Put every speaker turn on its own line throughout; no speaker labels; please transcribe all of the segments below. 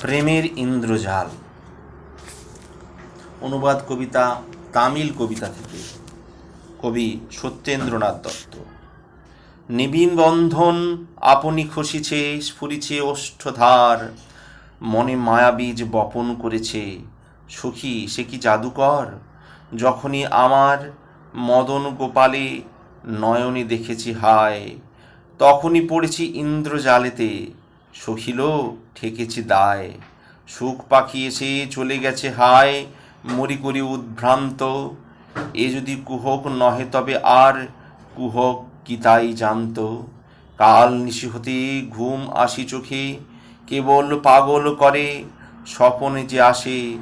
প্রেমের ইন্দ্রজাল। অনুবাদ কবিতা তামিল কবিতা থেকে। কবি সত্যেন্দ্রনাথ দত্ত। নিবিন বন্ধন আপনি খসিছে, স্ফুরিছে ওষ্ঠধার মনে মায়াবীজ বপন করেছে। সখী, সে কি জাদুকর? যখনই আমার মদন গোপালে নয়নে দেখেছি হায়, তখনই পড়েছি ইন্দ্রজালেতে। সখিল ঠেকেছি দায়। সুখ এসে চলে গেছে হায়, মরি করি উদ্ভ্রান্ত। এ যদি কুহক নহে তবে আর, কুহক কি তাই জানত। কাল নিশি হতে ঘুম আসি চোখে, কেবল পাগল করে, স্বপনে যে আসে,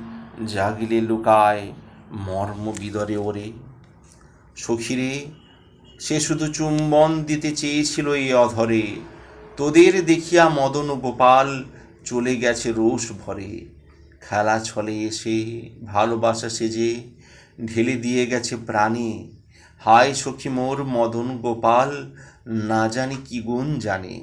জাগিলে লুকায় মর্ম বিদরে ওরে। সখিরে, সে শুধু চুম্বন দিতে চেয়েছিল এই অধরে তোদের দেখিয়া মদন গোপাল চলে গেছে রোষ ভরে। খেলা ছলে এসে, ভালোবাসা সেজে ঢেলে দিয়ে গেছে প্রাণে। হায় সখী মোর মদন গোপাল, না জানি কি গুণ জানে।